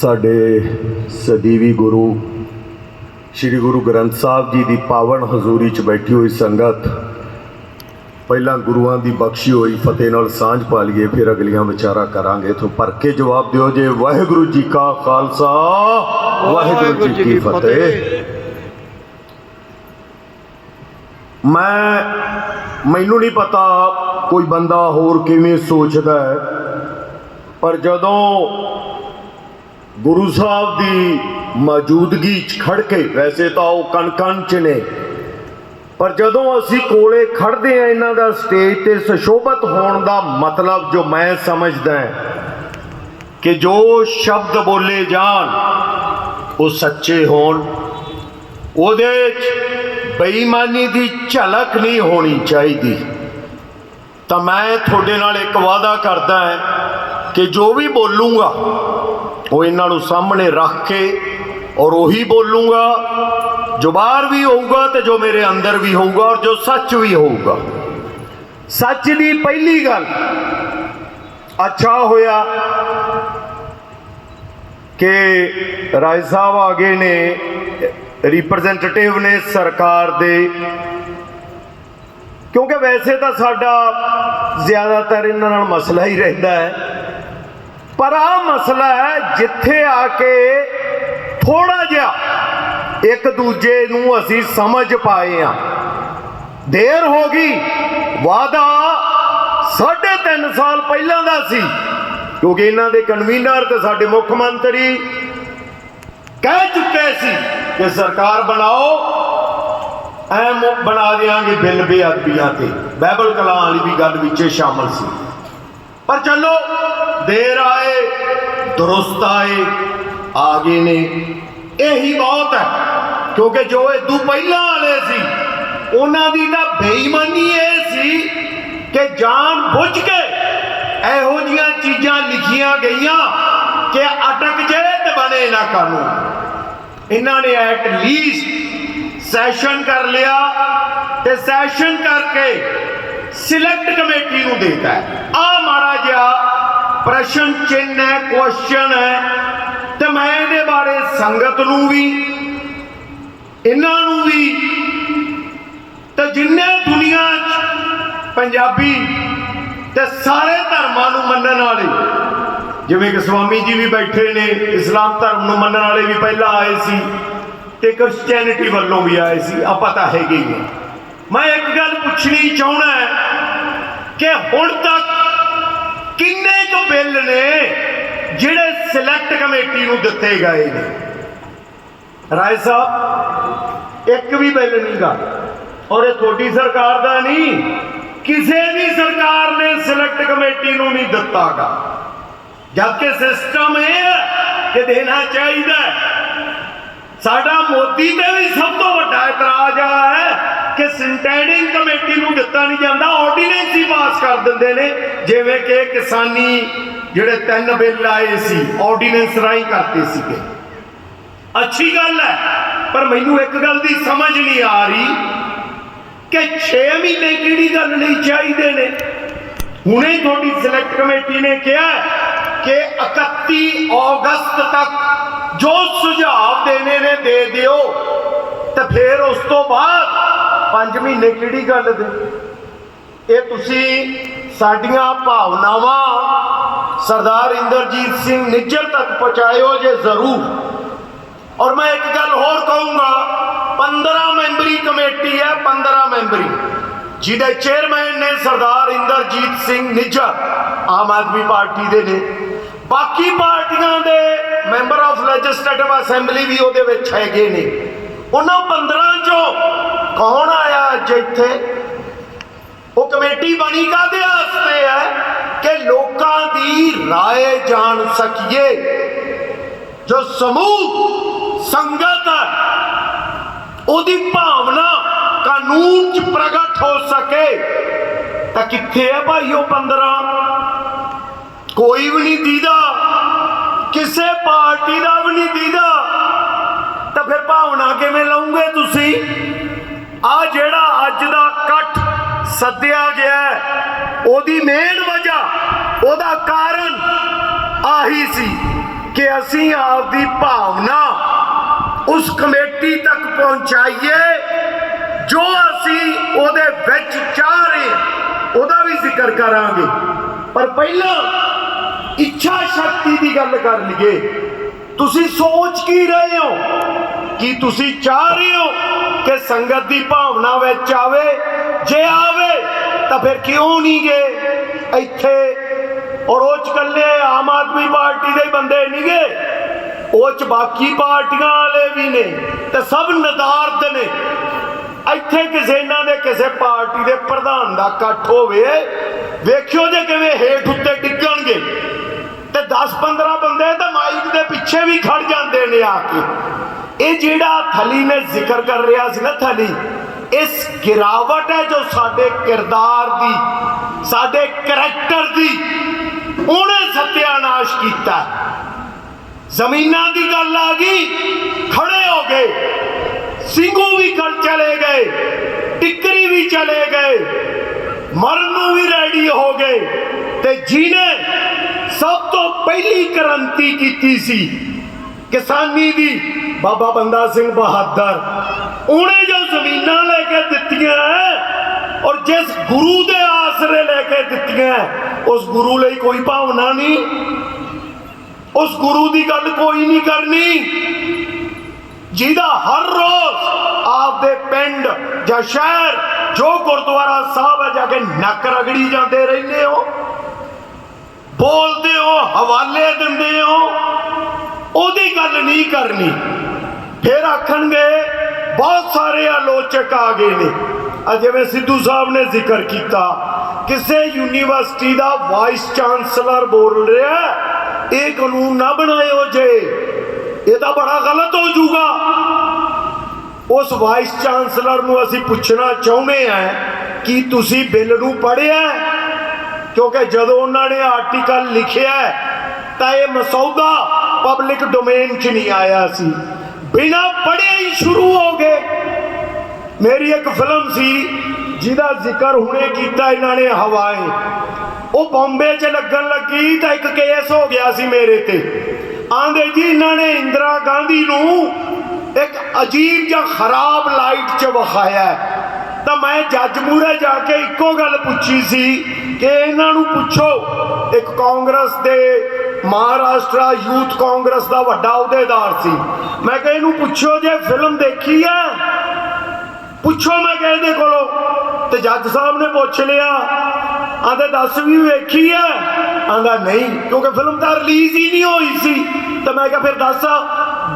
ਸਾਡੇ ਸਦੀਵੀ ਗੁਰੂ ਸ੍ਰੀ ਗੁਰੂ ਗ੍ਰੰਥ ਸਾਹਿਬ ਜੀ ਦੀ ਪਾਵਨ ਹਜ਼ੂਰੀ 'ਚ ਬੈਠੀ ਹੋਈ ਸੰਗਤ, ਪਹਿਲਾਂ ਗੁਰੂਆਂ ਦੀ ਬਖਸ਼ੀ ਹੋਈ, ਫਤਿਹ ਨਾਲ ਸਾਂਝ ਪਾ ਲਈਏ, ਫਿਰ ਅਗਲੀਆਂ ਵਿਚਾਰਾ ਕਰਾਂਗੇ। ਤੋਂ ਭਰ ਕੇ ਜਵਾਬ ਦਿਓ ਜੇ ਵਾਹਿਗੁਰੂ ਜੀ ਕਾ ਖਾਲਸਾ, ਵਾਹਿਗੁਰੂ ਜੀ ਕੀ ਫਤਿਹ। ਮੈਂ, ਮੈਨੂੰ ਨਹੀਂ ਪਤਾ ਕੋਈ ਬੰਦਾ ਹੋਰ ਕਿਵੇਂ ਸੋਚਦਾ ਹੈ, ਪਰ ਜਦੋਂ ਗੁਰੂ ਸਾਹਿਬ ਦੀ ਮੌਜੂਦਗੀ 'ਚ ਖੜ ਕੇ, ਵੈਸੇ ਤਾਂ ਉਹ ਕਣ ਕਣ 'ਚ ਨੇ, ਪਰ ਜਦੋਂ ਅਸੀਂ ਕੋਲੇ ਖੜਦੇ ਆ ਇਹਨਾਂ ਦਾ ਸਟੇਜ ਤੇ ਸੁਸ਼ੋਭਿਤ ਹੋਣ ਦਾ ਮਤਲਬ ਜੋ ਮੈਂ ਸਮਝਦਾ ਹਾਂ, ਕਿ ਜੋ ਸ਼ਬਦ ਬੋਲੇ ਜਾਣ, ਉਹ ਸੱਚੇ ਹੋਣ, ਉਹਦੇ 'ਚ ਬੇਈਮਾਨੀ ਦੀ ਝਲਕ ਨਹੀਂ ਹੋਣੀ ਚਾਹੀਦੀ। ਤਾਂ ਮੈਂ ਤੁਹਾਡੇ ਨਾਲ ਇੱਕ ਵਾਅਦਾ ਕਰਦਾ ਹਾਂ ਕਿ ਜੋ ਵੀ ਬੋਲੂੰਗਾ ਉਹ ਇਹਨਾਂ ਨੂੰ ਸਾਹਮਣੇ ਰੱਖ ਕੇ ਔਰ ਉਹੀ ਬੋਲੂੰਗਾ, ਜੋ ਬਾਹਰ ਵੀ ਹੋਊਗਾ ਤੇ ਜੋ ਮੇਰੇ ਅੰਦਰ ਵੀ ਹੋਊਗਾ ਔਰ ਜੋ ਸੱਚ ਵੀ ਹੋਊਗਾ। ਸੱਚ ਦੀ ਪਹਿਲੀ ਗੱਲ ਅੱਛਾ ਹੋਇਆ ਕਿ ਰਾਏ ਸਾਹਿਬ ਆ ਗਏ ਨੇ ਰਿਪਰੈਜ਼ੈਂਟੇਟਿਵ ਨੇ ਸਰਕਾਰ ਦੇ। ਕਿਉਂਕਿ ਵੈਸੇ ਤਾਂ ਸਾਡਾ ਜ਼ਿਆਦਾਤਰ ਇਹਨਾਂ ਨਾਲ ਮਸਲਾ ਹੀ ਰਹਿੰਦਾ ਹੈ। ਪਰ ਆ ਮਸਲਾ ਹੈ, ਜਿੱਥੇ ਆ ਕੇ ਥੋੜਾ ਜਿਹਾ ਇੱਕ ਦੂਜੇ ਨੂੰ ਅਸੀਂ ਸਮਝ ਪਾਏ ਆ ਦੇਰ ਹੋ ਗਈ ਵਾਦਾ ਸਾਢੇ ਤਿੰਨ ਸਾਲ ਪਹਿਲਾਂ ਦਾ ਸੀ, ਕਿਉਂਕਿ ਇਹਨਾਂ ਦੇ ਕਨਵੀਨਰ ਤੇ ਸਾਡੇ ਮੁੱਖ ਮੰਤਰੀ ਕਹਿ ਚੁੱਕੇ ਸੀ ਕਿ ਸਰਕਾਰ ਬਣਾਓ, ਐ ਬਣਾ ਦੇਾਂਗੇ ਬਿੱਲ ਬੇਅਦਬੀਆਂ ਤੇ। ਬਾਈਬਲ ਕਲਾਂ ਵਾਲੀ ਵੀ ਗੱਲ ਵਿੱਚ ਸ਼ਾਮਲ ਸੀ। ਪਰ ਚਲੋ ਦੇਰ ਆਏ, ਦਰੁਸਤ ਆਏ ਆ ਗਏ ਨੇ। ਇਹੀ ਬਹੁਤ ਹੈ, ਕਿਉਂਕਿ ਜੋ ਇਹ ਪਹਿਲਾਂ ਵਾਲੇ ਸੀ, ਉਹਨਾਂ ਦੀ ਤਾਂ ਬੇਈਮਾਨੀ ਇਹ ਸੀ ਕਿ ਜਾਣ ਬੁੱਝ ਕੇ ਇਹੋ ਜੀਆਂ ਚੀਜ਼ਾਂ ਲਿਖੀਆਂ ਗਈਆਂ ਕਿ ਅਟਕ ਜੇ ਤੇ ਬਣੇ ਨਾ। ਕਾਨੂੰਨ ਇਹਨਾਂ ਨੇ ਐਟ ਲੀਸਟ ਸੈਸ਼ਨ ਕਰ ਲਿਆ ਤੇ ਸੈਸ਼ਨ ਕਰਕੇ ਸਿਲੈਕਟ ਕਮੇਟੀ ਨੂੰ ਦੇਤਾ ਆ ਮਾੜਾ ਜਿਹਾ ਪ੍ਰਸ਼ਨ ਚਿੰਨ ਹੈ ਕੁਐਸਚਨ ਹੈ। ਤੇ ਮੈਂ ਇਹਦੇ ਬਾਰੇ ਸੰਗਤ ਨੂੰ ਵੀ, ਇਹਨਾਂ ਨੂੰ ਵੀ, ਤੇ ਜਿੰਨੇ ਦੁਨੀਆ 'ਚ ਪੰਜਾਬੀ ਤੇ ਸਾਰੇ ਧਰਮਾਂ ਨੂੰ ਮੰਨਣ ਵਾਲੇ, ਜਿਵੇਂ ਕਿ ਸਵਾਮੀ ਜੀ ਵੀ ਬੈਠੇ ਨੇ, ਇਸਲਾਮ ਧਰਮ ਨੂੰ ਮੰਨਣ ਵਾਲੇ ਵੀ ਪਹਿਲਾਂ ਆਏ ਸੀ, ਤੇ ਕ੍ਰਿਸਚੀਅਨਿਟੀ ਵੱਲੋਂ ਵੀ ਆਏ ਸੀ, ਆਪਾਂ ਤਾਂ ਹੈਗੇ ਹੀ ਹਾਂ। ਮੈਂ ਇੱਕ ਗੱਲ ਪੁੱਛਣੀ ਚਾਹਣਾ ਕਿ ਹੁਣ ਤੱਕ ਕਿੰਨੇ ਕੁ ਬਿੱਲ ਨੇ ਜਿਹੜੇ ਸਿਲੈਕਟ ਕਮੇਟੀ ਨੂੰ ਦਿੱਤੇ ਗਏ ਨੇ? ਰਾਏ ਸਾਹਿਬ, ਇੱਕ ਵੀ ਬਿੱਲ ਨਹੀਂਗਾ। ਔਰ ਇਹ ਤੁਹਾਡੀ ਸਰਕਾਰ ਦਾ ਨਹੀਂ, ਕਿਸੇ ਵੀ ਸਰਕਾਰ ਨੇ ਸਿਲੈਕਟ ਕਮੇਟੀ ਨੂੰ ਨਹੀਂ ਦਿੱਤਾਗਾ। ਜਦਕਿ ਸਿਸਟਮ ਇਹ ਹੈ ਕਿ ਦੇਣਾ ਚਾਹੀਦਾ ਸਾਡਾ ਮੋਦੀ ਤੇ ਵੀ ਸਭ ਤੋਂ ਵੱਡਾ ਇਤਰਾਜ਼ ਆ ਹੈ। ਕਿ ਸਿੰਟੈਂਡਿੰਗ ਕਮੇਟੀ ਨੂੰ ਦਿੱਤਾ ਨਹੀਂ ਜਾਂਦਾ ਆਰਡੀਨੈਂਸ ਹੀ ਪਾਸ ਕਰ ਦਿੰਦੇ ਨੇ। ਜਿਵੇਂ ਕਿ ਕਿਸਾਨੀ ਜਿਹੜੇ ਤਿੰਨ ਬਿੱਲ ਆਏ ਸੀ ਆਰਡੀਨੈਂਸ ਰਾਹੀਂ ਕਰਤੇ ਸੀਗੇ। ਅੱਛੀ ਗੱਲ ਹੈ, ਪਰ ਮੈਨੂੰ ਇੱਕ ਗੱਲ ਦੀ ਸਮਝ ਨਹੀਂ ਆ ਰਹੀ ਕਿ 6 ਮਹੀਨੇ ਕਿਹੜੀ ਗੱਲ ਨਹੀਂ ਚਾਹੀਦੇ ਨੇ। ਹੁਣੇ ਤੁਹਾਡੀ ਸਿਲੈਕਟ ਕਮੇਟੀ ਨੇ ਕਿਹਾ ਕਿ 31 ਅਗਸਤ ਤੱਕ ਜੋ ਸੁਝਾਅ ਦੇਣੇ ਨੇ, ਦੇ ਦਿਓ। ਤੇ ਫਿਰ ਉਸ ਤੋਂ ਬਾਅਦ 5 ਮਹੀਨੇ ਕਿਹੜੀ ਗੱਲ ਦੇ? ਇਹ ਤੁਸੀਂ ਸਾਡੀਆਂ ਭਾਵਨਾਵਾਂ ਸਰਦਾਰ ਇੰਦਰਜੀਤ ਸਿੰਘ ਨਿੱਜਰ ਤੱਕ ਪਹੁੰਚਾਇਓ ਜੇ ਜ਼ਰੂਰ। ਔਰ ਮੈਂ ਇੱਕ ਗੱਲ ਹੋਰ ਕਹੂੰਗਾ 15 ਮੈਂਬਰੀ ਕਮੇਟੀ ਹੈ 15 ਮੈਂਬਰੀ। ਜਿਹਦੇ ਚੇਅਰਮੈਨ ਨੇ ਸਰਦਾਰ ਇੰਦਰਜੀਤ ਸਿੰਘ ਨਿੱਜਰ, ਆਮ ਆਦਮੀ ਪਾਰਟੀ ਦੇ ਨੇ। ਬਾਕੀ ਪਾਰਟੀਆਂ ਦੇ ਮੈਂਬਰ ਆਫ ਲੈਜਿਸਲੇਟਿਵ ਅਸੈਂਬਲੀ ਵੀ ਉਹਦੇ ਵਿੱਚ ਹੈਗੇ ਨੇ। ਉਹਨਾਂ 15 ਚੋਂ ਕੌਣ ਆਇਆ ਅੱਜ ਇੱਥੇ ਉਹ ਕਮੇਟੀ ਬਣੀ ਕਾਦੇ ਵਾਸਤੇ ਹੈ ਕਿ ਲੋਕਾਂ ਦੀ رائے ਜਾਣ ਸਕੀਏ ਜੋ ਸਮੂਹ ਸੰਗਤ ਹੈ ਉਹਦੀ ਭਾਵਨਾ ਕਾਨੂੰਨ 'ਚ ਪ੍ਰਗਟ ਹੋ ਸਕੇ ਤਾਂ ਕਿੱਥੇ ਹੈ ਭਾਈ ਉਹ 15 ਕੋਈ ਵੀ ਨਹੀਂ ਦੀਦਾ ਕਿਸੇ ਪਾਰਟੀ ਦਾ ਵੀ ਨਹੀਂ ਦੀਦਾ ਤਾਂ ਫਿਰ ਭਾਵਨਾ ਕਿਵੇਂ ਲਾਉਂਗੇ ਤੁਸੀਂ ਆ ਜਿਹੜਾ ਅੱਜ ਦਾ ਇਕੱਠ ਸੱਦਿਆ ਗਿਆ ਉਹਦੀ ਮੇਨ ਵਜ੍ਹਾ, ਉਹਦਾ ਕਾਰਨ ਆਹੀ ਸੀ ਕਿ ਅਸੀਂ ਆਪਦੀ ਭਾਵਨਾ ਉਸ ਕਮੇਟੀ ਤੱਕ ਪਹੁੰਚਾਈਏ, ਜੋ ਅਸੀਂ ਉਹਦੇ ਵਿੱਚ ਚਾਹ ਰਹੇ ਉਹਦਾ ਵੀ ਜ਼ਿਕਰ ਕਰਾਂਗੇ। ਪਰ ਪਹਿਲਾਂ ਇੱਛਾ ਸ਼ਕਤੀ ਦੀ ਗੱਲ ਕਰ ਲਈਏ। ਤੁਸੀਂ ਸੋਚ ਕੀ ਰਹੇ ਹੋ? ਕੀ ਤੁਸੀਂ ਚਾਹ ਰਹੇ ਹੋ? ਕਿ ਸੰਗਤ ਦੀ ਭਾਵਨਾ ਵਿੱਚ ਆਵੇ, ਜੇ ਆਵੇ ਤਾਂ ਫਿਰ ਕਿਉਂ ਨਹੀਂ ਗਏ ਇੱਥੇ ਔਰ ਉਹ ਚ ਕੱਲੇ ਆਮ ਆਦਮੀ ਪਾਰਟੀ ਦੇ ਬੰਦੇ ਨਹੀਂ ਗਏ ਉਹ ਚ ਬਾਕੀ ਪਾਰਟੀਆਂ ਵਾਲੇ ਵੀ ਨੇ ਤੇ ਸਭ ਨਦਾਰਦ ਨੇ। ਇੱਥੇ ਕਿਸੇ ਇਹਨਾਂ ਦੇ ਕਿਸੇ ਪਾਰਟੀ ਦੇ ਪ੍ਰਧਾਨ ਦਾ ਇਕੱਠ ਹੋਵੇ, ਵੇਖਿਓ ਜੇ ਕਿਵੇਂ ਹੇਠ ਉੱਤੇ ਡਿੱਗਣਗੇ। ਤੇ 10-15 ਬੰਦੇ ਤਾਂ ਮਾਈਕ ਦੇ ਪਿੱਛੇ ਵੀ ਖੜ ਜਾਂਦੇ ਨੇ ਆ ਕੇ। ਇਹ ਜਿਹੜਾ ਥਲੀ ਨੇ ਜ਼ਿਕਰ ਕਰ ਰਿਹਾ ਸੀ ਨਾ ਥਲੀ, ਇਸ ਗਿਰਾਵਟ ਹੈ ਜੋ ਸਾਡੇ ਕਿਰਦਾਰ ਦੀ, ਸਾਡੇ ਕਰੈਕਟਰ ਦੀ ਉਹਨੇ ਸਤਿਆਨਾਸ਼ ਕੀਤਾ। ਜ਼ਮੀਨਾਂ ਦੀ ਗੱਲ ਆ ਗਈ, ਖੜੇ ਹੋ ਗਏ, ਸਿੰਘੂ ਵੀ ਕਰ ਚਲੇ ਗਏ, ਟਿੱਕਰੀ ਵੀ ਚਲੇ ਗਏ, ਮਰਨ ਨੂੰ ਵੀ ਰੈਡੀ ਹੋ ਗਏ ਤੇ ਜਿਹਨੇ ਸਭ ਤੋਂ ਪਹਿਲੀ ਕ੍ਰਾਂਤੀ ਕੀਤੀ ਸੀ ਕਿਸਾਨੀ ਦੀ ਬਾਬਾ ਬੰਦਾ ਸਿੰਘ ਬਹਾਦਰ, ਉਹਨੇ ਜੋ ਜ਼ਮੀਨਾਂ ਲੈ ਕੇ ਦਿੱਤੀਆਂ ਔਰ ਜਿਸ ਗੁਰੂ ਦੇ ਆਸਰੇ ਲੈ ਕੇ ਦਿੱਤੀਆਂ ਉਸ ਗੁਰੂ ਲਈ ਕੋਈ ਭਾਵਨਾ ਨਹੀਂ। ਉਸ ਗੁਰੂ ਦੀ ਗੱਲ ਕੋਈ ਨਹੀਂ ਕਰਨੀ। ਜਿਹਦਾ ਹਰ ਰੋਜ਼ ਆਪਦੇ ਪਿੰਡ ਜਾਂ ਸ਼ਹਿਰ, ਜੋ ਗੁਰਦੁਆਰਾ ਸਾਹਿਬ ਹੈ, ਜਾ ਕੇ ਨੱਕ ਰਗੜੀ ਜਾਂਦੇ ਰਹਿੰਦੇ ਹੋ। ਬੋਲਦੇ ਹੋ, ਹਵਾਲੇ ਦਿੰਦੇ ਹੋ। ਉਹਦੀ ਗੱਲ ਨਹੀਂ ਕਰਨੀ। ਫਿਰ ਆਖਣਗੇ, ਬਹੁਤ ਸਾਰੇ ਆਲੋਚਕ ਆ ਗਏ ਨੇ। ਆ ਜਿਵੇਂ ਸਿੱਧੂ ਸਾਹਿਬ ਨੇ ਜ਼ਿਕਰ ਕੀਤਾ ਕਿਸੇ ਯੂਨੀਵਰਸਿਟੀ ਦਾ ਵਾਈਸ ਚਾਂਸਲਰ ਬੋਲ ਰਿਹਾ, ਇਹ ਕਾਨੂੰਨ ਨਾ ਬਣਾਇਓ ਜੇ, ਇਹ ਤਾਂ ਬੜਾ ਗਲਤ ਹੋ ਜਾਊਗਾ। ਉਸ ਵਾਈਸ ਚਾਂਸਲਰ ਨੂੰ ਅਸੀਂ ਪੁੱਛਣਾ ਚਾਹੁੰਦੇ ਹਾਂ ਕਿ ਤੁਸੀਂ ਬਿੱਲ ਨੂੰ ਪੜ੍ਹਿਆ ਕਿਉਂਕਿ ਜਦੋਂ ਉਹਨਾਂ ਨੇ ਆਰਟੀਕਲ ਲਿਖਿਆ ਤਾਂ ਇਹ ਮਸੌਦਾ ਪਬਲਿਕ ਡੋਮੇਨ 'ਚ ਨਹੀਂ ਆਇਆ ਸੀ। ਬਿਨਾ ਪੜ੍ਹੇ ਹੀ ਸ਼ੁਰੂ ਹੋ ਗਏ। ਮੇਰੀ ਇੱਕ ਫਿਲਮ ਸੀ, ਜਿਹਦਾ ਜ਼ਿਕਰ ਹੁਣੇ ਕੀਤਾ ਇਹਨਾਂ ਨੇ ਹਵਾਏ। ਉਹ ਬੰਬੇ 'ਚ ਲੱਗਣ ਲੱਗੀ ਤਾਂ ਇੱਕ ਕੇਸ ਹੋ ਗਿਆ ਸੀ ਮੇਰੇ ਤੇ। ਆਂਦੇ ਜੀ, ਇਹਨਾਂ ਨੇ ਇੰਦਰਾ ਗਾਂਧੀ ਨੂੰ ਇੱਕ ਅਜੀਬ ਜਿਹਾ ਖਰਾਬ ਲਾਈਟ 'ਚ ਵਿਖਾਇਆ। ਤਾਂ ਮੈਂ ਜੱਜ ਮੂਹਰੇ ਜਾ ਕੇ ਇੱਕੋ ਗੱਲ ਪੁੱਛੀ ਸੀ ਕਿ ਇਹਨਾਂ ਨੂੰ ਪੁੱਛੋ, ਇੱਕ ਕਾਂਗਰਸ ਦੇ ਮਹਾਰਾਸ਼ਟਰਾ ਯੂਥ ਕਾਂਗਰਸ ਦਾ ਵੱਡਾ ਅਹੁਦੇਦਾਰ ਸੀ। ਮੈਂ ਕਿਹਾ ਇਹਨੂੰ ਪੁੱਛੋ ਜੇ ਫਿਲਮ ਦੇਖੀ ਹੈ ਪੁੱਛੋ ਮੈਂ ਕਿਹਾ ਇਹਦੇ ਕੋਲੋਂ। ਤੇ ਜੱਜ ਸਾਹਿਬ ਨੇ ਪੁੱਛ ਲਿਆ। ਆਂਦੇ ਦੱਸ ਵੀ ਵੇਖੀ ਹੈ ਆਂਦਾ ਨਹੀਂ, ਕਿਉਂਕਿ ਫਿਲਮ ਤਾਂ ਰਿਲੀਜ਼ ਹੀ ਨਹੀਂ ਹੋਈ ਸੀ। ਤੇ ਮੈਂ ਕਿਹਾ, ਫਿਰ ਦੱਸ,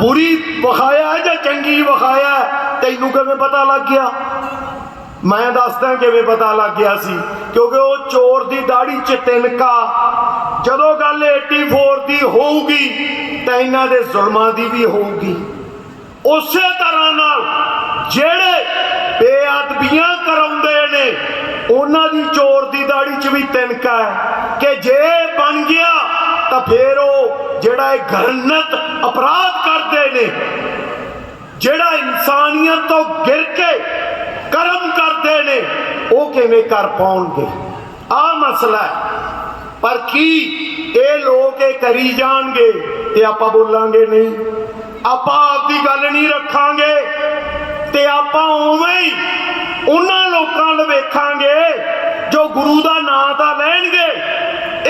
ਬੁਰੀ ਵਿਖਾਇਆ ਜਾਂ ਚੰਗੀ ਵਿਖਾਇਆ ਹੈ? ਤੈਨੂੰ ਕਿਵੇਂ ਪਤਾ ਲੱਗ ਗਿਆ? ਮੈਂ ਦੱਸਦਾ ਕਿਵੇਂ ਪਤਾ ਲੱਗ ਗਿਆ ਸੀ। ਕਿਉਂਕਿ ਉਹ ਚੋਰ ਦੀ ਦਾੜੀ ਚ ਤਿਨਕਾ ਜਦੋਂ ਗੱਲ 84 ਦੀ ਹੋਊਗੀ ਤਾਂ ਇਹਨਾਂ ਦੇ ਜ਼ੁਲਮਾਂ ਦੀ ਵੀ ਹੋਊਗੀ। ਉਸੇ ਤਰ੍ਹਾਂ ਨਾਲ ਜਿਹੜੇ ਬੇਅਦਬੀਆਂ ਕਰਾਉਂਦੇ ਨੇ, ਉਹਨਾਂ ਦੀ ਚੋਰ ਦੀ ਦਾੜੀ 'ਚ ਵੀ ਤਿਨਕਾ ਹੈ ਕਿ ਜੇ ਬਣ ਗਿਆ ਤਾਂ ਫੇਰ ਉਹ ਜਿਹੜਾ ਇਹ ਘਰਨਤ ਅਪਰਾਧ ਕਰਦੇ ਨੇ, ਜਿਹੜਾ ਇਨਸਾਨੀਅਤ ਤੋਂ ਗਿਰ ਕੇ ਕਰਮ ਕਰਦੇ ਨੇ, ਉਹ ਕਿਵੇਂ ਕਰ ਪਾਉਣਗੇ? ਆ ਮਸਲਾ ਹੈ। ਪਰ ਕੀ ਇਹ ਲੋਕ ਇਹ ਕਰੀ ਜਾਣਗੇ ਤੇ ਆਪਾਂ ਬੋਲਾਂਗੇ ਨਹੀਂ? ਆਪਾਂ ਆਪਦੀ ਗੱਲ ਨਹੀਂ ਰੱਖਾਂਗੇ ਤੇ ਆਪਾਂ ਉਵੇਂ ਹੀ ਉਹਨਾਂ ਲੋਕਾਂ ਨੂੰ ਵੇਖਾਂਗੇ ਜੋ ਗੁਰੂ ਦਾ ਨਾਂ ਤਾਂ ਲੈਣਗੇ।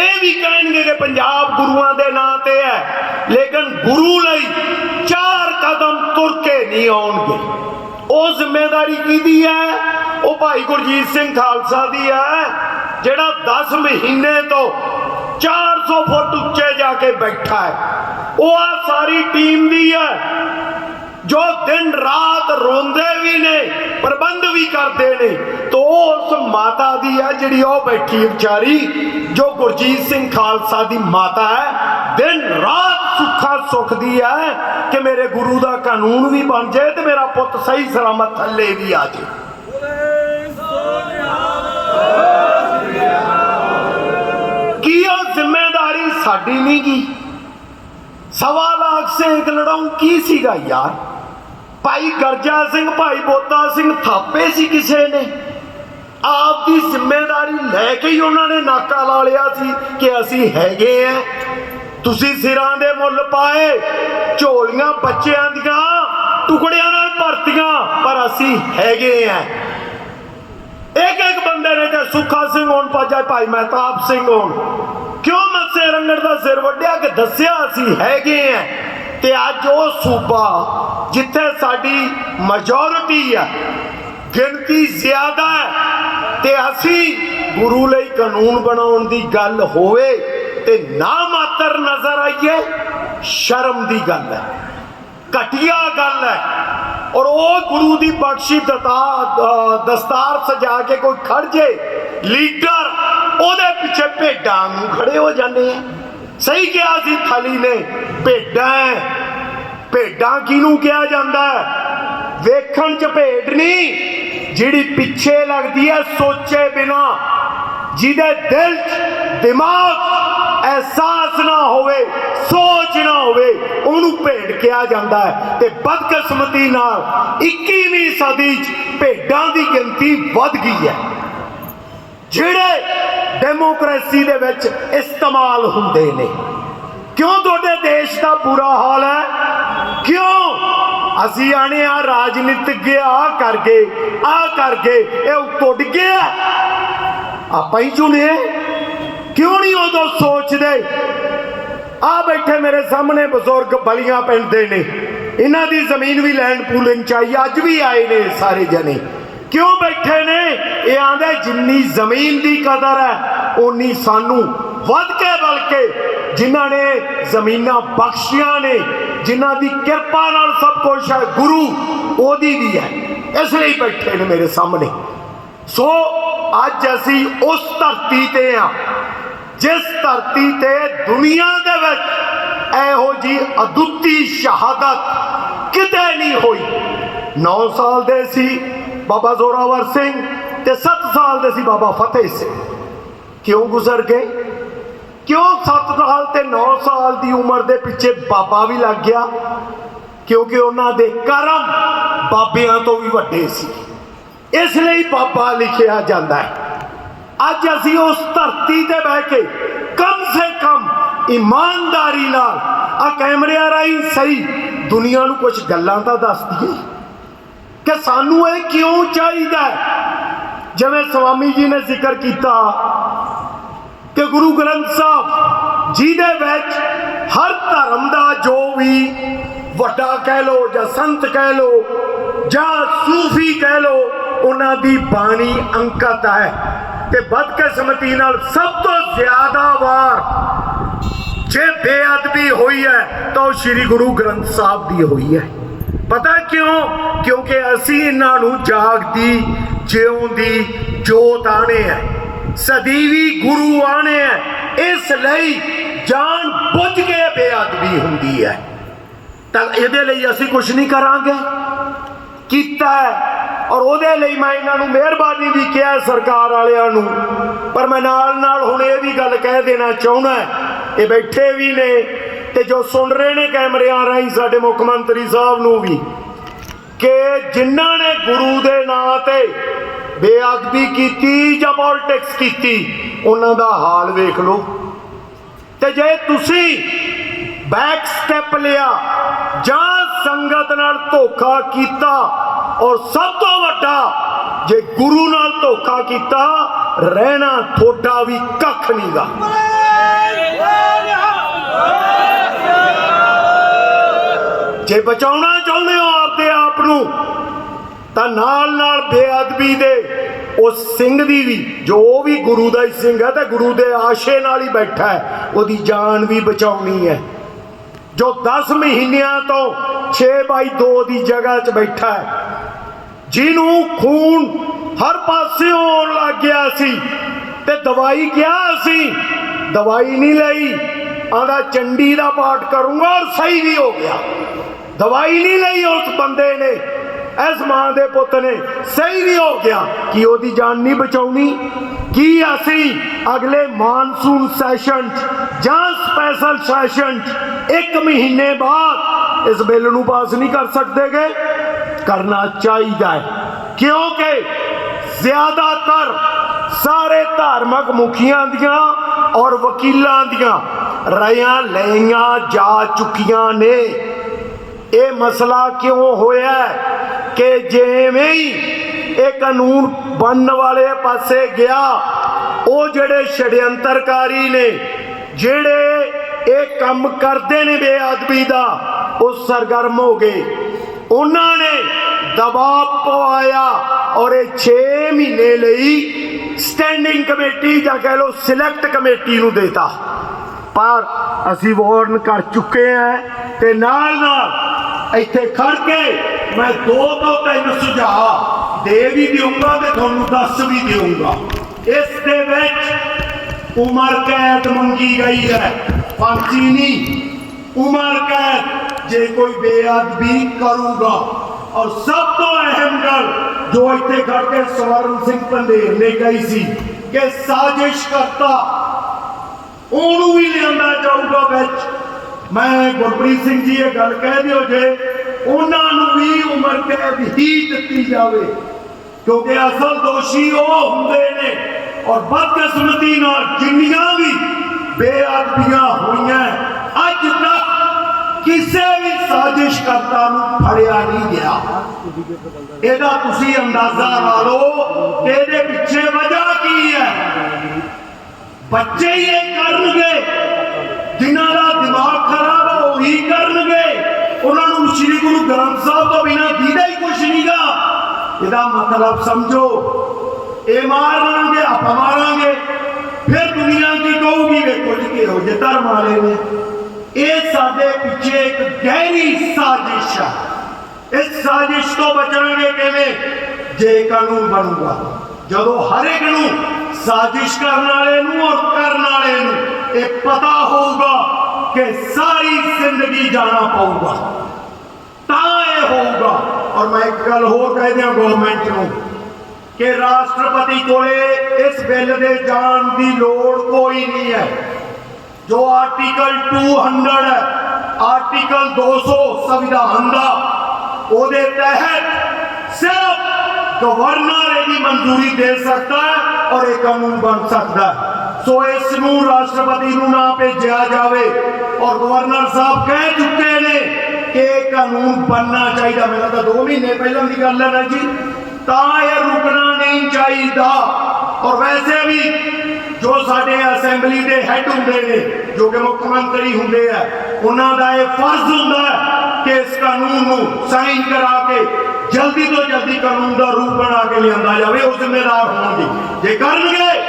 ਇਹ ਵੀ ਕਹਿਣਗੇ ਕਿ ਪੰਜਾਬ ਗੁਰੂਆਂ ਦੇ ਨਾਂ ਤੇ ਹੈ, ਲੇਕਿਨ ਗੁਰੂ ਲਈ ਚਾਰ ਕਦਮ ਤੁਰ ਕੇ ਨਹੀਂ ਆਉਣਗੇ। ਉਹ ਜ਼ਿੰਮੇਵਾਰੀ ਕਿਹਦੀ ਹੈ? ਉਹ ਭਾਈ ਗੁਰਜੀਤ ਸਿੰਘ ਖਾਲਸਾ ਦੀ ਹੈ। ਜਿਹੜਾ 10 ਮਹੀਨੇ ਤੋਂ 400 ਫੁੱਟ ਉੱਚੇ ਜਾ ਕੇ ਬੈਠਾ ਹੈ, ਉਹ ਆ ਸਾਰੀ ਟੀਮ ਦੀ ਹੈ, ਜੋ ਦਿਨ ਰਾਤ ਰੋਂਦੇ ਵੀ ਨੇ, ਪ੍ਰਬੰਧ ਵੀ ਕਰਦੇ ਨੇ, ਤੋ ਉਸ ਮਾਤਾ ਦੀ ਹੈ ਜਿਹੜੀ ਉਹ ਬੈਠੀ ਵਿਚਾਰੀ, ਜੋ ਗੁਰਜੀਤ ਸਿੰਘ ਖਾਲਸਾ ਦੀ ਮਾਤਾ ਹੈ, ਦਿਨ ਰਾਤ ਸੁੱਖਾ ਸੁਖਦੀ ਹੈ ਕਿ ਮੇਰੇ ਗੁਰੂ ਦਾ ਕਾਨੂੰਨ ਵੀ ਬਣ ਜਾਏ ਤੇ ਮੇਰਾ ਪੁੱਤ ਸਹੀ ਸਲਾਮਤ ਥੱਲੇ ਵੀ ਆ ਜਾਏ। ਸਾਡੀ ਨਹੀਂ ਗਈ ਸਵਾ ਲੱਖ ਸੇਕ ਲੜਾਉਂ ਕੀ ਸੀਗਾ ਯਾਰ? ਭਾਈ ਗਰਜਾ ਸਿੰਘ, ਭਾਈ ਬੋਤਾ ਸਿੰਘ ਥਾਪੇ ਸੀ ਕਿਸੇ ਨੇ। ਆਪ ਦੀ ਜ਼ਿੰਮੇਵਾਰੀ ਲੈ ਕੇ ਹੀ ਉਹਨਾਂ ਨੇ ਨਾਕਾ ਲਾ ਲਿਆ ਸੀ ਕਿ ਅਸੀਂ ਹੈਗੇ ਆ। ਤੁਸੀਂ ਸਿਰਾਂ ਦੇ ਮੁੱਲ ਪਾਏ, ਝੋਲੀਆਂ ਬੱਚਿਆਂ ਦੀਆਂ, ਟੁਕੜਿਆਂ ਨਾਲ ਭਰਤੀਆਂ, ਪਰ ਅਸੀਂ ਹੈਗੇ ਆ। ਇੱਕ ਇੱਕ ਬੰਦੇ ਨੇ ਤੇ ਸੁੱਖਾ ਸਿੰਘ ਹੋਣ ਪਾਜਾ ਭਾਈ ਮਹਿਤਾਬ ਸਿੰਘ ਹੋਣ। ਕਿਉਂ ਰੰਗੜ ਦਾ ਸਿਰ ਵੱਡਿਆ ਕਿ ਦੱਸਿਆ ਅਸੀਂ ਹੈਗੇ ਆ। ਤੇ ਅੱਜ ਉਹ ਸੂਬਾ ਜਿੱਥੇ ਸਾਡੀ ਮੈਜੋਰਿਟੀ ਆ, ਗਿਣਤੀ ਜ਼ਿਆਦਾ ਹੈ, ਤੇ ਅਸੀਂ ਗੁਰੂ ਲਈ ਕਾਨੂੰਨ ਬਣਾਉਣ ਦੀ ਗੱਲ ਹੋਵੇ ਤੇ ਨਾ ਮਾਤਰ ਨਜ਼ਰ ਆਈਏ, ਸ਼ਰਮ ਦੀ ਗੱਲ ਹੈ, ਘਟੀਆ ਗੱਲ ਹੈ। ਔਰ ਉਹ ਗੁਰੂ ਦੀ ਬਖਸ਼ੀ ਦਤਾ ਦਸਤਾਰ ਸਜਾ ਕੇ ਕੋਈ ਖੜ ਜੇ, ਲੀਡਰ ਉਹਦੇ ਪਿੱਛੇ ਭੇਡਾਂ ਨੂੰ ਖੜੇ ਹੋ ਜਾਂਦੇ ਆ। ਸਹੀ ਕਿਹਾ ਸੀ ਥਲੀ ਨੇ, ਭੇਡਾਂ ਭੇਡਾਂ ਕਿਹਨੂੰ ਕਿਹਾ ਜਾਂਦਾ ਵੇਖਣ ਚ ਭੇਡ ਨਹੀਂ, ਜਿਹੜੀ ਪਿੱਛੇ ਲੱਗਦੀ ਹੈ ਸੋਚੇ ਬਿਨਾ। ਜਿਹਦੇ ਦਿਲ 'ਚ ਦਿਮਾਗ ਅਹਿਸਾਸ ਨਾ ਹੋਵੇ, ਸੋਚ ਨਾ ਹੋਵੇ, ਉਹਨੂੰ ਭੇਡ ਕਿਹਾ ਜਾਂਦਾ ਹੈ ਤੇ ਬਦਕਿਸਮਤੀ ਨਾਲ 21ਵੀਂ ਸਦੀ 'ਚ ਭੇਡਾਂ ਦੀ ਗਿਣਤੀ ਵੱਧ ਗਈ ਹੈ ਜਿਹੜੇ ਡੈਮੋਕ੍ਰੇਸੀ ਦੇ ਵਿੱਚ ਇਸਤੇਮਾਲ ਹੁੰਦੇ ਨੇ। ਕਿਉਂ ਤੁਹਾਡੇ ਦੇਸ਼ ਦਾ ਬੁਰਾ ਹਾਲ ਹੈ? ਕਿਉਂ? ਅਸੀਂ ਆਣੇ ਆ ਰਾਜਨੀਤਿਕ ਆ ਕਰਕੇ ਆ ਕਰਕੇ, ਇਹ ਉੱਤੋਂ ਡਿੱਗਿਆ ਆਪਾਂ ਹੀ ਚੁਣੇ ਕਿਉਂ ਨਹੀਂ ਉਦੋਂ ਸੋਚਦੇ? ਆ ਬੈਠੇ ਮੇਰੇ ਸਾਹਮਣੇ ਬਜ਼ੁਰਗ ਬਲੀਆਂ ਪੈਂਦੇ ਨੇ। ਇਹਨਾਂ ਦੀ ਜ਼ਮੀਨ ਵੀ ਲੈਂਡ ਪੂਲਿੰਗ ਚਾਹੀਏ ਅੱਜ ਵੀ ਆਏ ਨੇ ਸਾਰੇ ਜਣੇ। ਕਿਉਂ ਬੈਠੇ ਨੇ? ਇਹ ਆਂਦੇ, ਜਿੰਨੀ ਜ਼ਮੀਨ ਦੀ ਕਦਰ ਹੈ, ਓਨੀ ਸਾਨੂੰ ਵੱਧ ਕੇ ਬਲਕੇ ਜਿਨ੍ਹਾਂ ਨੇ ਜ਼ਮੀਨਾਂ ਬਖਸ਼ੀਆਂ ਨੇ, ਜਿਨ੍ਹਾਂ ਦੀ ਕਿਰਪਾ ਨਾਲ ਸਭ ਕੁਝ ਹੈ, ਗੁਰੂ ਉਹਦੀ ਵੀ ਹੈ। ਇਸ ਲਈ ਬੈਠੇ ਨੇ ਮੇਰੇ ਸਾਹਮਣੇ। ਸੋ ਅੱਜ ਅਸੀਂ ਉਸ ਧਰਤੀ ਤੇ ਆ, ਜਿਸ ਧਰਤੀ ਤੇ ਦੁਨੀਆ ਦੇ ਵਿੱਚ ਇਹੋ ਜੀ ਅਦੁੱਤੀ ਸ਼ਹਾਦਤ ਕਿਤੇ ਨਹੀਂ ਹੋਈ। 9 ਸਾਲ ਦੇ ਸੀ ਬਾਬਾ ਜ਼ੋਰਾਵਰ ਸਿੰਘ ਤੇ 7 ਸਾਲ ਦੇ ਸੀ ਬਾਬਾ ਫਤਿਹ ਸਿੰਘ। ਕਿਉਂ ਗੁਜ਼ਰ ਗਏ? ਕਿਉਂ 7 ਸਾਲ ਤੇ 9 ਸਾਲ ਦੀ ਉਮਰ ਦੇ ਪਿੱਛੇ ਬਾਬਾ ਵੀ ਲੱਗ ਗਿਆ? ਕਿਉਂਕਿ ਉਹਨਾਂ ਦੇ ਕਰਮ ਬਾਬਿਆਂ ਤੋਂ ਵੀ ਵੱਡੇ ਸੀ। ਇਸ ਲਈ ਬਾਬਾ ਲਿਖਿਆ ਜਾਂਦਾ ਹੈ, ਅੱਜ ਅਸੀਂ ਉਸ ਧਰਤੀ ਤੇ ਬਹਿ ਕੇ ਕਮ ਸੇ ਕਮ ਇਮਾਨਦਾਰੀ ਨਾਲ ਆ ਕੈਮਰਿਆਂ ਰਾਹੀਂ ਸਹੀ ਦੁਨੀਆ ਨੂੰ ਕੁਝ ਗੱਲਾਂ ਤਾਂ ਦੱਸ ਦਈਏ। ਕਿ ਸਾਨੂੰ ਇਹ ਕਿਉਂ ਚਾਹੀਦਾ ਜਿਵੇਂ ਸਵਾਮੀ ਜੀ ਨੇ ਜ਼ਿਕਰ ਕੀਤਾ ਕਿ ਗੁਰੂ ਗ੍ਰੰਥ ਸਾਹਿਬ ਜਿਹਦੇ ਵਿੱਚ ਹਰ ਧਰਮ ਦਾ ਜੋ ਵੀ ਵੱਡਾ ਕਹਿ ਲੋ ਜਾਂ ਸੰਤ ਕਹਿ ਲੋ ਜਾਂ ਸੂਫੀ ਕਹਿ ਲੋ ਉਹਨਾਂ ਦੀ ਬਾਣੀ ਅੰਕਤ ਹੈ। ਤੇ ਬਦਕਿਸਮਤੀ ਨਾਲ ਸਭ ਤੋਂ ਜ਼ਿਆਦਾ ਵਾਰ ਜੇ ਬੇਅਦਬੀ ਹੋਈ ਹੈ, ਤਾਂ ਉਹ ਸ੍ਰੀ ਗੁਰੂ ਗ੍ਰੰਥ ਸਾਹਿਬ ਦੀ ਹੋਈ ਹੈ। ਪਤਾ ਕਿਉਂ? ਕਿਉਂਕਿ ਅਸੀਂ ਇਹਨਾਂ ਨੂੰ ਜਾਗਦੀ, ਜਿਉਂਦੀ ਜੋਤ ਆਣੇ ਹੈ ਸਦੀਵੀ ਗੁਰੂ ਆਣੇ ਹੈ ਇਸ ਲਈ ਜਾਣ ਬੁੱਝ ਕੇ ਬੇਅਦਬੀ ਹੁੰਦੀ ਹੈ। ਤਾਂ ਇਹਦੇ ਲਈ ਅਸੀਂ ਕੁਝ ਨਹੀਂ ਕਰਾਂਗੇ। ਕੀਤਾ ਔਰ ਉਹਦੇ ਲਈ ਮੈਂ ਇਹਨਾਂ ਨੂੰ ਮਿਹਰਬਾਨੀ ਵੀ ਕਿਹਾ ਸਰਕਾਰ ਵਾਲਿਆਂ ਨੂੰ। ਪਰ ਮੈਂ ਨਾਲ ਨਾਲ ਹੁਣ ਇਹ ਵੀ ਗੱਲ ਕਹਿ ਦੇਣਾ ਚਾਹੁੰਦਾ। ਇਹ ਬੈਠੇ ਵੀ ਨੇ। ਤੇ ਜੋ ਸੁਣ ਰਹੇ ਨੇ ਕੈਮਰਿਆਂ ਰਾਹੀਂ ਸਾਡੇ ਮੁੱਖ ਮੰਤਰੀ ਸਾਹਿਬ ਨੂੰ ਵੀ, ਕਿ ਜਿਨ੍ਹਾਂ ਨੇ ਗੁਰੂ ਦੇ ਨਾਂ ਤੇ ਬੇਅਦਬੀ ਕੀਤੀ ਜਾਂ ਪੋਲਿਟਿਕਸ ਕੀਤੀ, ਉਹਨਾਂ ਦਾ ਹਾਲ ਵੇਖ ਲਓ। ਤੇ ਜੇ ਤੁਸੀਂ ਬੈਕ ਸਟੈਪ ਲਿਆ, ਜਾਂ ਸੰਗਤ ਨਾਲ ਧੋਖਾ ਕੀਤਾ, ਔਰ ਸਭ ਤੋਂ ਵੱਡਾ ਜੇ ਗੁਰੂ ਨਾਲ ਧੋਖਾ ਕੀਤਾ, ਰਹਿਣਾ ਥੋੜਾ ਵੀ ਕੱਖ ਨਹੀਂਗਾ ਜੇ ਬਚਾਉਣਾ ਚਾਹੁੰਦੇ ਹੋ ਆਪਦੇ ਆਪ ਨੂੰ, ਤਾਂ ਨਾਲ ਨਾਲ ਬੇਅਦਬੀ ਦੇ ਉਸ ਸਿੰਘ ਦੀ ਵੀ, ਜੋ ਵੀ ਗੁਰੂ ਦਾ ਹੀ ਸਿੰਘ ਹੈ, ਤੇ ਗੁਰੂ ਦੇ ਆਸ਼ੇ ਨਾਲ ਹੀ ਬੈਠਾ ਹੈ, ਉਹਦੀ ਜਾਨ ਵੀ ਬਚਾਉਣੀ ਹੈ। ਜੋ 10 ਮਹੀਨਿਆਂ ਤੋਂ 6 ਬਾਈ 2 ਦੀ ਜਗ੍ਹਾ 'ਚ ਬੈਠਾ ਹੈ, ਜਿਹਨੂੰ ਖੂਨ ਹਰ ਪਾਸੇ ਆਉਣ ਲੱਗ ਗਿਆ ਸੀ, ਤੇ ਦਵਾਈ ਕਿਹਾ ਸੀ, ਦਵਾਈ ਨਹੀਂ ਲਈ ਆਂਦਾ ਚੰਡੀ ਦਾ ਪਾਠ ਕਰੂੰਗਾ ਔਰ ਸਹੀ ਵੀ ਹੋ ਗਿਆ। ਦਵਾਈ ਨਹੀਂ ਲਈ ਉਸ ਬੰਦੇ ਨੇ। ਇਸ ਮਾਂ ਦੇ ਪੁੱਤ ਨੇ। ਸਹੀ ਵੀ ਹੋ ਗਿਆ ਕਿ ਉਹਦੀ ਜਾਨ ਨਹੀਂ ਬਚਾਉਣੀ। ਕੀ ਅਸੀਂ ਅਗਲੇ ਮਾਨਸੂਨ ਸੈਸ਼ਨ ਜਾਂ ਸਪੈਸ਼ਲ ਸੈਸ਼ਨ 'ਚ ਮਹੀਨੇ ਬਾਅਦ ਇਸ ਬਿੱਲ ਨੂੰ ਪਾਸ ਨਹੀਂ ਕਰ ਸਕਦੇਗੇ? ਕਰਨਾ ਚਾਹੀਦਾ ਹੈ। ਕਿਉਂਕਿ ਜ਼ਿਆਦਾਤਰ ਸਾਰੇ ਧਾਰਮਿਕ ਮੁਖੀਆਂ ਦੀਆਂ ਔਰ ਵਕੀਲਾਂ ਦੀਆਂ ਰਿਆਂ ਲਈਆਂ ਜਾ ਚੁੱਕੀਆਂ ਨੇ। ਇਹ ਮਸਲਾ ਕਿਉਂ ਹੋਇਆ ਕਿ ਜਿਵੇਂ ਹੀ ਇਹ ਕਾਨੂੰਨ ਬਣਨ ਵਾਲੇ ਪਾਸੇ ਗਿਆ, ਉਹ ਜਿਹੜੇ ਛੜਯੰਤਰਕਾਰੀ ਨੇ, ਜਿਹੜੇ ਇਹ ਕੰਮ ਕਰਦੇ ਨੇ ਬੇਅਦਬੀ ਦਾ, ਉਹ ਸਰਗਰਮ ਹੋ ਗਏ। ਉਹਨਾਂ ਨੇ ਦਬਾਅ ਪਵਾਇਆ ਔਰ ਇਹ 6 ਮਹੀਨੇ ਲਈ ਸਟੈਂਡਿੰਗ ਕਮੇਟੀ ਜਾਂ ਕਹਿ ਲਓ ਸਿਲੈਕਟ ਕਮੇਟੀ ਨੂੰ ਦੇਤਾ। ਪਰ ਅਸੀਂ ਵਾਰਨ ਕਰ ਚੁੱਕੇ ਹਾਂ ਤੇ ਨਾਲ ਨਾਲ ਇੱਥੇ ਖੜ ਕੇ ਮੈਂ ਦੋ ਤੋਂ ਤਿੰਨ ਸੁਝਾਅ ਦੇ ਵੀ ਦਿਉਂਗਾ ਤੇ ਤੁਹਾਨੂੰ ਦੱਸ ਵੀ ਦਿਉਂਗਾ ਇਸ ਦੇ ਵਿੱਚ ਉਮਰ ਕੈਦ ਮੰਗੀ ਗਈ ਹੈ। ਫਾਂਸੀ ਨਹੀਂ। ਉਮਰ ਕੈਦ ਜੇ ਕੋਈ ਬੇਅਦਬੀ ਕਰੂਗਾ। ਔਰ ਸਭ ਤੋਂ ਅਹਿਮ ਗੱਲ ਜੋ ਇੱਥੇ ਖੜ ਕੇ ਸਵਰਨ ਸਿੰਘ ਪੰਦੇਰ ਨੇ ਕਹੀ ਸੀ ਕਿ ਸਾਜ਼ਿਸ਼ ਕਰਤਾ ਉਹਨੂੰ ਵੀ ਲਿਆਂਦਾ ਜਾਊਗਾ ਵਿੱਚ। ਮੈਂ ਗੁਰਪ੍ਰੀਤ ਸਿੰਘ ਜੀ ਇਹ ਗੱਲ ਕਹਿ ਦਿਓ ਜੇ ਉਹਨਾਂ ਨੂੰ ਵੀ ਉਮਰ ਕੈਦ ਹੀ ਦਿੱਤੀ ਜਾਵੇ, ਕਿਉਂਕਿ ਅਸਲ ਦੋਸ਼ੀ ਉਹ ਹੁੰਦੇ ਨੇ ਔਰ ਬਦਕਿਸਮਤੀ ਨਾਲ ਜਿੰਨੀਆਂ ਵੀ ਬੇਅਦਬੀਆਂ ਹੋਈਆਂ, ਅੱਜ ਤੱਕ ਕਿਸੇ ਵੀ ਸਾਜ਼ਿਸ਼ ਕਰਤਾ ਨੂੰ ਫੜਿਆ ਨਹੀਂ ਗਿਆ। ਇਹਦਾ ਤੁਸੀਂ ਅੰਦਾਜ਼ਾ ਲਾ ਲਓ ਇਹਦੇ ਪਿੱਛੇ ਵਜ੍ਹਾ ਕੀ ਹੈ? ਬੱਚੇ ਹੀ ਇਹ ਕਰਨਗੇ। ਜਿਨ੍ਹਾਂ ਦਾ ਦਿਮਾਗ ਖਰਾਬ ਹੈ ਉਹੀ ਕਰਨਗੇ। ਉਹਨਾਂ ਨੂੰ ਸ੍ਰੀ ਗੁਰੂ ਗ੍ਰੰਥ ਸਾਹਿਬ ਤੋਂ ਬਿਨਾਂ ਦੀਦਾ ਹੀ ਕੁਛ ਨਹੀਂਗਾ ਇਹਦਾ ਮਤਲਬ ਸਮਝੋ, ਇਹ ਮਾਰ ਮਾਰਾਂਗੇ, ਆਪਾਂ ਮਾਰਾਂਗੇ। ਫਿਰ ਦੁਨੀਆ ਕੀ ਕਹੂਗੀ ਵੇਖੋ ਜੀ ਕਿਹੋ ਜਿਹੇ ਧਰਮ ਵਾਲੇ ਨੇ। ਇਹ ਸਾਡੇ ਪਿੱਛੇ ਇੱਕ ਗਹਿਰੀ ਸਾਜ਼ਿਸ਼ ਆ। ਇਸ ਸਾਜ਼ਿਸ਼ ਤੋਂ ਬਚਾਂਗੇ ਕਿਵੇਂ? ਜੇ ਕਾਨੂੰਨ ਬਣੂਗਾ। ਜਦੋਂ ਹਰ ਇੱਕ ਨੂੰ ਸਾਜ਼ਿਸ਼ ਕਰਨ ਵਾਲੇ ਨੂੰ ਔਰ ਕਰਨ ਵਾਲੇ ਨੂੰ ਇਹ ਪਤਾ ਹੋਊਗਾ ਕਿ ਸਾਰੀ ਜ਼ਿੰਦਗੀ ਜਾਣਾ ਪਊਗਾ। ਤਾਂ ਇਹ ਹੋਊਗਾ। ਔਰ ਮੈਂ ਇੱਕ ਗੱਲ ਹੋਰ ਕਹਿ ਦਿਆਂ ਗਵਰਨਮੈਂਟ ਨੂੰ ਕਿ ਰਾਸ਼ਟਰਪਤੀ ਕੋਲੇ ਇਸ ਬਿੱਲ ਦੇ ਜਾਣ ਦੀ ਲੋੜ ਕੋਈ ਨਹੀਂ ਹੈ। ਜੋ ਆਰਟੀਕਲ 200 ਹੈ ਆਰਟੀਕਲ 200 ਸੰਵਿਧਾਨ ਦਾ, ਉਹਦੇ ਤਹਿਤ ਸਿਰਫ ਗਵਰਨਰ ਇਹਦੀ ਮਨਜ਼ੂਰੀ ਦੇ ਸਕਦਾ ਹੈ ਔਰ ਇਹ ਕਾਨੂੰਨ ਬਣ ਸਕਦਾ ਹੈ। ਸੋ ਇਸ ਨੂੰ ਰਾਸ਼ਟਰਪਤੀ ਨੂੰ ਨਾ ਭੇਜਿਆ ਜਾਵੇ। ਔਰ ਗਵਰਨਰ ਸਾਹਿਬ ਕਹਿ ਚੁੱਕੇ ਨੇ ਕਿ ਇਹ ਕਾਨੂੰਨ ਬਣਨਾ ਚਾਹੀਦਾ। ਮੇਰਾ ਤਾਂ 2 ਮਹੀਨੇ ਪਹਿਲਾਂ ਦੀ ਗੱਲ ਹੈ ਨਾ ਜੀ। ਤਾਂ ਇਹ ਰੁਕਣਾ ਨਹੀਂ ਚਾਹੀਦਾ। ਔਰ ਵੈਸੇ ਵੀ ਜੋ ਸਾਡੇ ਅਸੈਂਬਲੀ ਦੇ ਹੈੱਡ ਹੁੰਦੇ ਨੇ, ਜੋ ਕਿ ਮੁੱਖ ਮੰਤਰੀ ਹੁੰਦੇ ਆ, ਉਹਨਾਂ ਦਾ ਇਹ ਫਰਜ਼ ਹੁੰਦਾ ਕਿ ਇਸ ਕਾਨੂੰਨ ਨੂੰ ਸਾਈਨ ਕਰਾ ਕੇ ਜਲਦੀ ਤੋਂ ਜਲਦੀ ਕਾਨੂੰਨ ਦਾ ਰੂਪ ਬਣਾ ਕੇ ਲਿਆਂਦਾ ਜਾਵੇ, ਉਹ ਜ਼ਿੰਮੇਦਾਰ ਹੋਣਗੇ। ਜੇ ਕਰਨਗੇ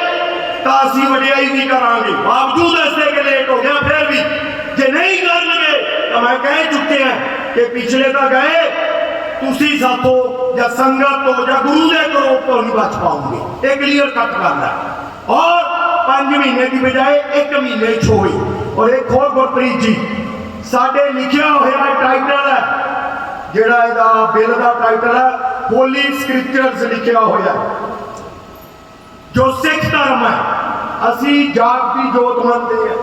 ਤਾਂ ਅਸੀਂ ਵਡਿਆਈ ਵੀ ਕਰਾਂਗੇ। ਬਾਵਜੂਦ ਇਸ ਕਿ ਲੇਟ ਹੋ ਗਿਆ, ਫਿਰ ਵੀ ਜੇ ਨਹੀਂ ਕਰਨਗੇ ਤਾਂ ਮੈਂ ਕਹਿ ਚੁੱਕੇ ਕਿ ਪਿਛਲੇ ਤਾਂ ਗਏ, ਤੁਸੀਂ ਸਾਥੋਂ ਜਾਂ ਸੰਗਤ ਤੋਂ ਜਾਂ ਗੁਰੂ ਦੇ ਕਰੋਪ ਤੋਂ ਨਹੀਂ ਬਚ ਪਾਉਂਗੇ। ਇਹ ਕਲੀਅਰ ਕੱਟ ਕਰਦਾ ਔਰ 5 ਮਹੀਨੇ ਦੀ ਬਜਾਏ 1 ਮਹੀਨੇ ਚ ਹੋਈ ਔਰ ਇਹ ਖੋਲ ਗੁਰਪ੍ਰੀਤ ਜੀ, ਸਾਡੇ ਲਿਖਿਆ ਹੋਇਆ ਟਾਈਟਲ ਹੈ, ਜਿਹੜਾ ਇਹਦਾ ਬਿੱਲ ਦਾ ਟਾਈਟਲ ਹੈ ਹੋਲੀ ਸਕ੍ਰਿਪਚਰਸ ਲਿਖਿਆ ਹੋਇਆ ਜੋ ਸਿੱਖ ਧਰਮ ਹੈ ਅਸੀਂ ਜਾਗ ਦੀ ਜੋਤ ਮੰਨਦੇ ਹਾਂ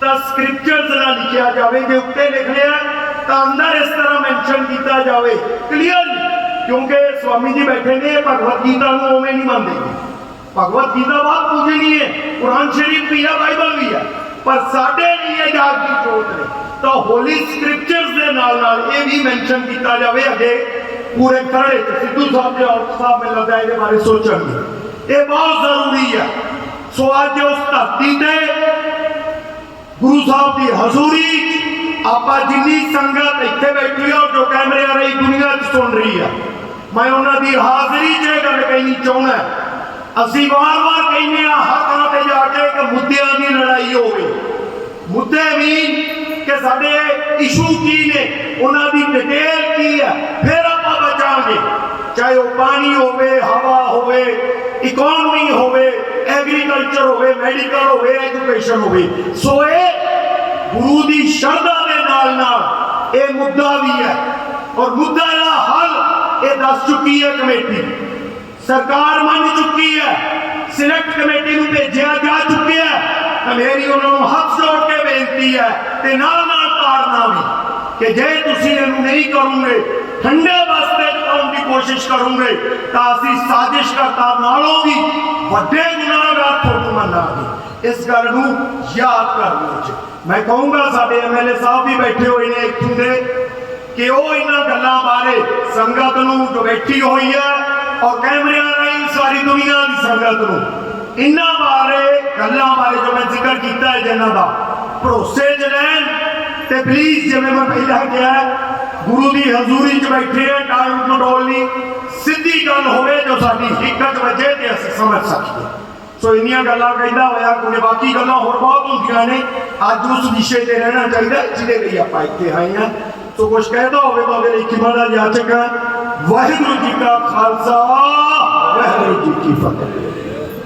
ਤਾਂ ਸਕ੍ਰਿਪਚਰਸ ਨਾਲ ਲਿਖਿਆ ਜਾਵੇ ਜੇ ਉੱਤੇ ਲਿਖ ਲਿਆ ਤਾਂ ਅੰਦਰ ਇਸ ਤਰ੍ਹਾਂ ਮੈਂਸ਼ਨ ਕੀਤਾ ਜਾਵੇ ਕਲੀਅਰ ਕਿਉਂਕਿ ਸਵਾਮੀ ਜੀ ਬੈਠੇ ਨੇ ਇਹ ਭਗਵਤ ਗੀਤਾ ਨੂੰ ਉਵੇਂ ਨਹੀਂ ਮੰਨਦੇ ਭਗਵਤ ਗੀਤਾ ਬਹੁਤ ਪੂਜਨੀ ਹੈ ਕੁਰਾਨ ਸ਼ਰੀਫ ਵੀ ਹੈ ਬਾਈਬਲ ਵੀ ਹੈ ਪਰ ਸਾਡੇ ਲਈ ਇਹ ਜਾਗ ਦੀ ਜੋਤ ਨੇ ਤਾਂ ਹੋਲੀ ਸਕ੍ਰਿਪਚਰਸ ਦੇ ਨਾਲ ਨਾਲ ਇਹ ਵੀ ਮੈਂਸ਼ਨ ਕੀਤਾ ਜਾਵੇ ਅੱਗੇ ਪੂਰੇ ਕਰੜੇ ਚ ਸਿੱਧੂ ਸਾਹਿਬ ਦੇ ਔਰ ਸਾਹਿਬ ਮੈਨੂੰ ਲੱਗਦਾ ਇਹਦੇ ਬਾਰੇ ਸੋਚਣਗੇ ਇਹ ਬਹੁਤ ਜ਼ਰੂਰੀ ਹੈ ਸੋ ਅੱਜ ਉਸ ਧਰਤੀ ਤੇ ਗੁਰੂ ਸਾਹਿਬ ਦੀ ਹਜ਼ੂਰੀ ਆਪਾਂ ਜਿੰਨੀ ਸੰਗਤ ਇੱਥੇ ਬੈਠੀ ਆ ਔਰ ਜੋ ਕੈਮਰਿਆਂ ਰਾਹੀਂ ਦੁਨੀਆ 'ਚ ਸੁਣ ਰਹੀ ਆ। ਮੈਂ ਉਹਨਾਂ ਦੀ ਹਾਜ਼ਰੀ 'ਚ ਇਹ ਗੱਲ ਕਹਿਣੀ ਚਾਹੁੰਦਾ ਅਸੀਂ ਵਾਰ-ਵਾਰ ਕਹਿੰਦੇ ਆ ਹਰ ਥਾਂ ਤੇ ਜਾ ਕੇ ਕਿ ਮੁੱਦਿਆਂ ਦੀ ਲੜਾਈ ਹੋਵੇ। ਮੁੱਦੇ ਵੀ ਕਿ ਸਾਡੇ ਇਸ਼ੂ ਕੀ ਨੇ, ਉਹਨਾਂ ਦੀ ਡਿਟੇਲ ਕੀ ਹੈ, ਫਿਰ ਆਪਾਂ ਬਚਾਂਗੇ। ਚਾਹੇ ਉਹ ਪਾਣੀ ਹੋਵੇ, ਹਵਾ ਹੋਵੇ ਇਕਨੋਮੀ ਹੋਵੇ ਐਗਰੀਕਲਚਰ ਹੋਵੇ ਮੈਡੀਕਲ ਹੋਵੇ ਐਜੂਕੇਸ਼ਨ ਹੋਵੇ ਸੋ ਇਹ ਗੁਰੂ ਦੀ ਸ਼ਰਧਾ ਦੇ ਨਾਲ ਨਾਲ ਇਹ ਮੁੱਦਾ ਵੀ ਹੈ। ਔਰ ਮੁੱਦਾ ਦਾ ਹੱਲ ਇਹ ਦੱਸ ਚੁੱਕੀ ਹੈ ਕਮੇਟੀ। ਸਰਕਾਰ ਮੰਨ ਚੁੱਕੀ ਹੈ ਸਿਲੈਕਟ ਕਮੇਟੀ ਨੂੰ ਭੇਜਿਆ ਜਾ ਚੁੱਕਿਆ ਹੈ। ਤਾਂ ਮੇਰੀ ਉਹਨਾਂ ਨੂੰ ਹੱਥ ਜੋੜ ਕੇ ਬੇਨਤੀ ਹੈ ਤੇ ਨਾਲ ਨਾਲ ਤਾੜਨਾ ਵੀ। ਕਿ ਜੇ ਤੁਸੀਂ ਇਹਨੂੰ ਨਹੀਂ ਕਰੋਗੇ, ਠੰਡੇ ਵਾਸਤੇ ਪਾਉਣ ਦੀ ਕੋਸ਼ਿਸ਼ ਕਰੋਗੇ, ਤਾਂ ਅਸੀਂ ਸਾਜਿਸ਼ ਸਾਜ਼ਿਸ਼ਕਰਤਾ ਨਾਲੋਂ ਵੀ ਵੱਡੇ ਗੁਨਾਹਗਾਰ ਤੁਹਾਨੂੰ ਮੰਨਾਂਗੇ। ਇਸ ਗੱਲ ਨੂੰ ਯਾਦ ਕਰ ਲਓ ਮੈਂ ਕਹੂੰਗਾ, ਸਾਡੇ ਐਮਐਲਏ ਸਾਹਿਬ ਵੀ ਬੈਠੇ ਹੋਏ ਨੇ ਇੱਥੋਂ ਦੇ ਕਿ ਉਹ ਇਹਨਾਂ ਗੱਲਾਂ ਬਾਰੇ ਸੰਗਤ ਨੂੰ ਜੋ ਬੈਠੀ ਹੋਈ ਹੈ ਔਰ ਕੈਮਰਿਆਂ ਰਾਹੀਂ ਸਾਰੀ ਦੁਨੀਆ ਦੀ ਸੰਗਤ ਨੂੰ। ਇਹਨਾਂ ਬਾਰੇ, ਗੱਲਾਂ ਬਾਰੇ ਜੋ ਮੈਂ ਜ਼ਿਕਰ ਕੀਤਾ ਹੈ, ਜਿਨ੍ਹਾਂ ਦਾ ਭਰੋਸੇ 'ਚ ਰਹਿਣ ਤੇ ਪਲੀਜ਼ ਜਿਵੇਂ ਮੈਂ ਪਹਿਲਾਂ ਕਿਹਾ, ਗੁਰੂ ਦੀ ਹਜ਼ੂਰੀ 'ਚ ਬੈਠੇ ਆ ਟਾਈਮ ਕੰਟਰੋਲ ਨਹੀਂ, ਸਿੱਧੀ ਗੱਲ ਹੋਵੇ ਜੋ ਸਾਡੀ ਹਿੱਕਤ ਵਜੇ ਤੇ ਅਸੀਂ ਸਮਝ ਸਕੀਏ। ਸੋ ਇੰਨੀਆਂ ਗੱਲਾਂ ਕਹਿੰਦਾ ਹੋਇਆ ਕਿਉਂਕਿ ਬਾਕੀ ਗੱਲਾਂ ਹੋਰ ਬਹੁਤ ਹੁੰਦੀਆਂ ਨੇ, ਅੱਜ ਉਸ ਵਿਸ਼ੇ ਤੇ ਰਹਿਣਾ ਚਾਹੀਦਾ, ਜਿਹਦੇ ਲਈ ਆਪਾਂ ਇੱਥੇ ਆਏ ਹਾਂ। ਸੋ ਕੁਝ ਕਹਿਦਾ ਹੋਵੇ ਤਾਂ ਉਹਦੇ ਲਈ ਕਿਮਾ ਦਾ ਯਾਚਕ ਹੈ। ਵਾਹਿਗੁਰੂ ਜੀ ਕਾ ਖਾਲਸਾ, ਵਾਹਿਗੁਰੂ ਜੀ ਕੀ ਫਤਿਹ।